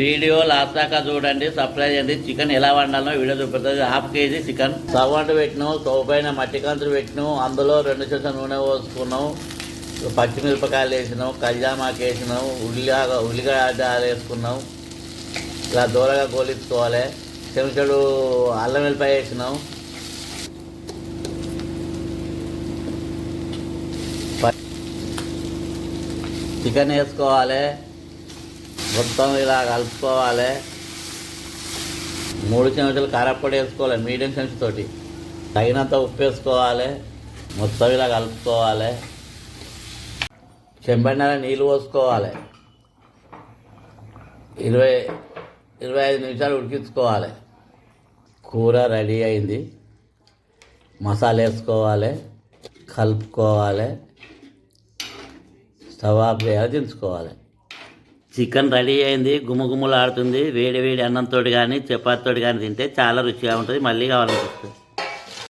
Video last దాకా చూడండి supply చేయండి. చికెన్ ఎలా వండాలో వీడియో చూపెడుతుంది హాఫ్ కేజీ చికెన్. సవ్వంట పెట్టినాం స్టవ్ పైన మట్టి కంతులు పెట్టినాం అందులో రెండు చెంచా నూనె పోసుకున్నాం పచ్చిమిరపకాయలు వేసినాం కళ్యామాకు వేసినాం ఉల్లిగా ఉల్లిగడ్డ వేసుకున్నాం ఇలా దూరగా గోలించుకోవాలి. చెంచడు అల్లం వెల్లిపాయ వేసినాం చికెన్ వేసుకోవాలి. మొత్తం ఇలా కలుపుకోవాలి. మూడు చెంచులు కారప్పొడి వేసుకోవాలి మీడియం చెంచుతోటి తగినంత ఉప్పు వేసుకోవాలి మొత్తం ఇలా కలుపుకోవాలి. చెంబడినర నీళ్ళు పోసుకోవాలి. ఇరవై ఇరవై ఐదు నిమిషాలు ఉడికించుకోవాలి. కూర రెడీ అయింది. మసాలా వేసుకోవాలి కలుపుకోవాలి. స్టవ్ ఆఫ్ చేయాలి దించుకోవాలి. చికెన్ రెడీ అయింది గుమగుమలాడుతుంది వేడి వేడి అన్నంతో కానీ చపాతీతో కానీ తింటే చాలా రుచిగా ఉంటుంది మళ్ళీ కావాలనిపిస్తుంది.